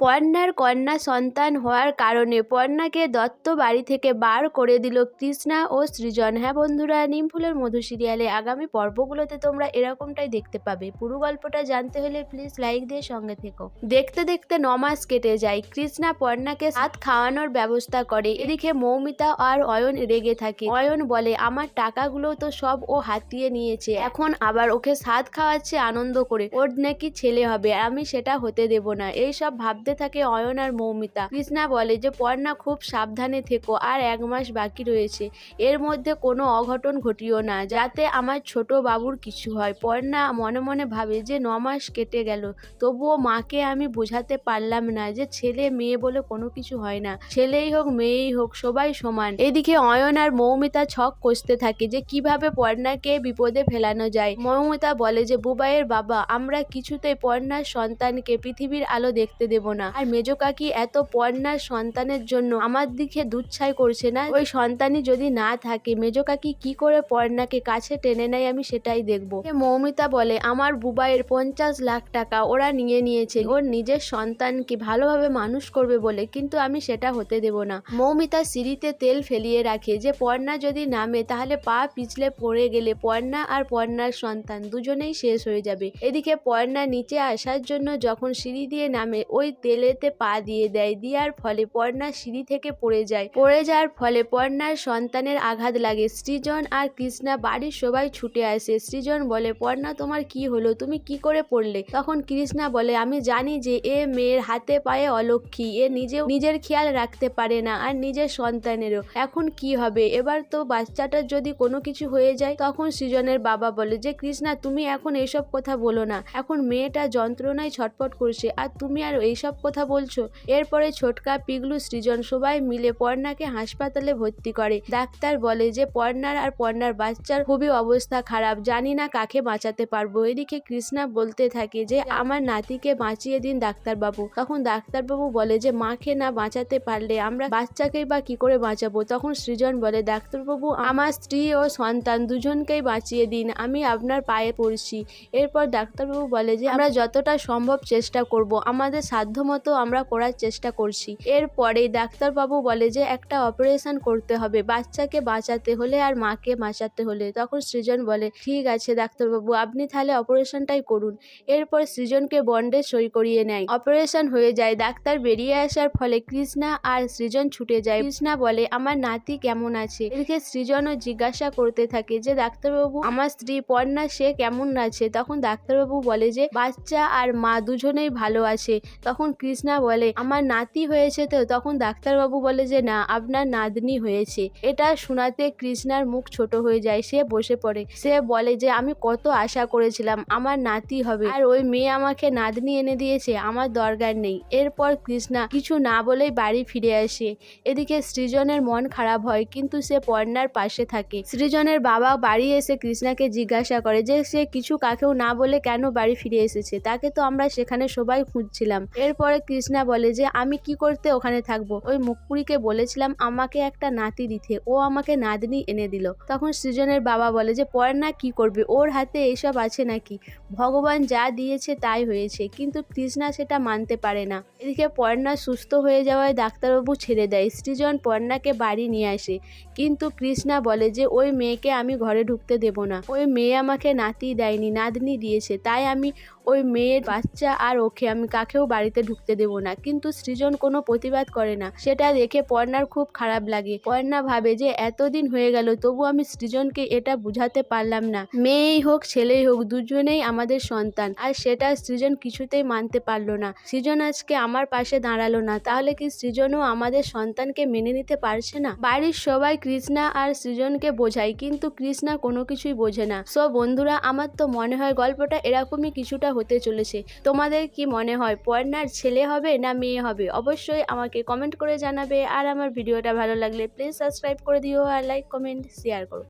পর্ণার কন্যা সন্তান হওয়ার কারণে পর্ণাকে দত্ত বাড়ি থেকে বার করে দিল কৃষ্ণা ও সৃজন। হ্যাঁ বন্ধুরা, নিমফুলের মধু সিরিয়ালে আগামী পর্বগুলোতে তোমরা এরকমটাই দেখতে পাবে। পুরো গল্পটা জানতে হলে প্লিজ লাইক দিয়ে সঙ্গে থেকো। দেখতে দেখতে ন মাস কেটে যায়। কৃষ্ণা পর্ণাকে সাত খাওয়ানোর ব্যবস্থা করে। এদিকে মৌমিতা আর অয়ন রেগে থাকে। অয়ন বলে, আমার টাকাগুলো তো সব ও হাতিয়ে নিয়েছে। এখন আবার ওকে সাত খাওয়াচ্ছে আনন্দ করে। ওর নাকি ছেলে হবে। আমি সেটা হতে দেব না। এই সব ভাবতে থাকে অয়ন আর মৌমিতা। কৃষ্ণা বলে যে, পর্ণা, খুব সাবধানে থেকো, আর এক মাস বাকি রয়েছে। এর মধ্যে কোনো অঘটন ঘটিও না, যাতে আমার ছোট বাবুর কিছু হয়। পর্ণা মনে মনে ভাবে যে, ন মাস কেটে গেল। তবুও মাকে আমি বোঝাতে পারলাম না যে, ছেলে, মেয়ে বলে কোনো কিছু হয় না। ছেলেই হোক, মেয়েই হোক, সবাই সমান। এদিকে অয়ন আর মৌমিতা ছক কষতে থাকে যে, কীভাবে পর্ণাকে বিপদে ফেলানো যায়? মৌমিতা বলে যে, বুবাইয়ের বাবা, আমরা কিছুতেই পর্ণার সন্তানকে পৃথিবীর আলো দেখতে দেব না। আর মেজো কাকি এত পর্ণার সন্তানের জন্য আমার দিকে দুচ্ছাই করছে না। ওই সন্তানই যদি না থাকে, মেজো কাকি কি করে পর্ণাকে কাছে টেনে নেয় আমি সেটাই দেখব। মৌমিতা বলে, আমার বুবাইয়ের পঞ্চাশ লাখ টাকা ওরা নিয়ে নিয়েছে। ওর নিজের সন্তানকে ভালোভাবে মানুষ করবে বলে, কিন্তু আমি সেটা হতে দেব না। মৌমিতা সিঁড়িতে তেল ফেলিয়ে রাখে যে পর্ণা যদি নামে, তাহলে পা পিছলে পড়ে গেলে পর্ণা আর পর্ণার সন্তান দুজনেই শেষ হয়ে যাবে। এদিকে পর্ণা নিচে আসার জন্য যখন সিঁড়ি দিয়ে নামে, ওই তেলেতে পা দিয়ে দেয় দেওয়ার ফলে পর্ণা সিঁড়ি থেকে পড়ে যায়। পড়ে যাওয়ার ফলে পর্ণার সন্তানের আঘাত লাগে। সৃজন আর কৃষ্ণা বাড়ির সবাই ছুটে আসে। সৃজন বলে পর্ণা তোমার কি হলো? তুমি কি করে পড়লে? তখন কৃষ্ণা বলে, আমি জানি যে এ মেয়ের হাতে পায়ে অলক্ষী। এ নিজেও নিজের খেয়াল রাখতে পারে না আর নিজের সন্তানেরও। এখন কি হবে? এবার তো বাচ্চাটার যদি কোনো কিছু হয়ে যায়, তখন সৃজনের বাবা বলে, যে কৃষ্ণা, তুমি এখন এইসব কথা বলো না। এখন মেয়েটা যন্ত্রণায় ছটফট করছে। আর তুমি আর এইসব কথা বলছো? এরপরে ছোটকা পিগলু সৃজন সবাই মিলে পর্ণাকে হাসপাতালে ভর্তি করে। ডাক্তার বলে যে, পর্ণার আর পর্ণার বাচ্চার খুবই অবস্থা খারাপ, জানি না কাকে বাঁচাতে পারব। এদিকে কৃষ্ণা বলতে থাকে যে, আমার নাতিকে বাঁচিয়ে দিন ডাক্তারবাবু। তখন ডাক্তারবাবু বলে যে, মাকে না বাঁচাতে পারলে আমরা বাচ্চাকেই বা কি করে বাঁচাবো? তখন সৃজন বলে, ডাক্তারবাবু, আমার স্ত্রী ও সন্তান দুজনকেই বাঁচিয়ে দিন, আমি আপনার পায়ে পড়ছি। এরপর ডাক্তারবাবু বলে যে, আমরা যতটা সম্ভব চেষ্টা করব, আমাদের সাধ্যমতো আমরা করার চেষ্টা করছি। এরপরে ডাক্তারবাবু বলে যে, একটা অপারেশন করতে হবে, বাচ্চাকে বাঁচাতে হলে আর মাকে বাঁচাতে হলে। তখন সৃজন বলে, ঠিক আছে ডাক্তারবাবু, আপনি তাহলে অপারেশনটাই করুন। এরপর সৃজনকে বন্ডে সই করিয়ে নেয়। অপারেশন হয়ে যায়, ডাক্তার বেরিয়ে আসার ফলে কৃষ্ণা আর সৃজন ছুটে যায়। কৃষ্ণা বলে, আমার নাতি কেমন আছে? এদিকে সৃজনও জিজ্ঞাসা করতে থাকে যে, ডাক্তারবাবু, আমার স্ত্রী পর্ণা, সে কেমন আছে? তখন ডাক্তারবাবু বলে যে, বাচ্চা আর মা দুজনেই ভালো আছে। তখন কৃষ্ণা বলে, আমার নাতি হয়েছে তো? তখন ডাক্তারবাবু বলে যে, না, আপনার নাতনি হয়েছে। এটা শোনাতে কৃষ্ণার মুখ ছোট হয়ে যায়, সে বসে পড়ে। সে বলে যে, আমি কত আশা করেছিলাম, আমার নাতি হবে। আর ওই মেয়ে আমাকে নাতনি এনে দিয়েছে, আমার দরকার নেই। এরপর কৃষ্ণা কিছু না বলেই বাড়ি ফিরে আসে। এদিকে সৃজনের মন খারাপ হয়, কিন্তু সে পর্ণার পাশে থাকে। সৃজনের বাবা বাড়ি এসে কৃষ্ণাকে জিজ্ঞাসা করে যে, সে কিছু কাকেও না বলে কেন বাড়ি ফিরে এসেছে? তাকে তো আমরা সেখানে সবাই খুঁজছিলাম। এরপরে কৃষ্ণা বলে যে, আমি কি করতে ওখানে থাকব? ওই মুখপুরীকে বলেছিলাম, আমাকে একটা নাতি দিতে। ও আমাকে নাতনি এনে দিল। তখন সৃজনের বাবা বলে যে পর্ণা কি করবে? ওর হাতে এইসব আছে নাকি? ভগবান যা দিয়েছে তাই হয়েছে, কিন্তু কৃষ্ণা সেটা মানতে পারে না। এদিকে পর্ণা সুস্থ হয়ে যাওয়ায় ডাক্তারবাবু ছেড়ে দেয়। সৃজন পর্ণাকে বাড়ি নিয়ে আসে। কিন্তু কৃষ্ণা বলে যে, ওই মেয়েকে আমি ঘরে ঢুকতে দেব না। ওই মেয়ে আমাকে নাতি দেয়নি, নাতনি দিয়েছে। তাই আমি ওই মেয়ের বাচ্চা আর ওকে আমি কাকেও বাড়িতে ঢুকতে দেব না। কিন্তু সৃজন কোনো প্রতিবাদ করে না। সেটা দেখে পর্ণার খুব খারাপ লাগে। পর্ণা ভাবে যে এতদিন হয়ে গেল, তবু আমি সৃজনকে এটা বুঝাতে পারলাম না। মেয়েই হোক, ছেলেই হোক, দুজনেই আমাদের সন্তান। আর সেটা সৃজন কিছুতেই মানতে পারল না। সৃজন আজকে আমার পাশে দাঁড়াল না। তাহলে কি সৃজনও আমাদের সন্তানকে মেনে নিতে পারছে না? বাড়ির সবাই কৃষ্ণা আর সৃজনকে বোঝায়, কিন্তু কৃষ্ণা কোনো কিছুই বোঝে না। সো বন্ধুরা, আমার তো মনে হয় গল্পটা এরকমই কিছুটা হতে চলেছে। তোমাদের কি মনে হয়? পর্ণার ছেলে হবে না মেয়ে হবে, অবশ্যই আমাকে কমেন্ট করে জানাবে। আর আমার ভিডিওটা ভালো লাগলে প্লিজ সাবস্ক্রাইব করে দিও আর লাইক কমেন্ট শেয়ার করো।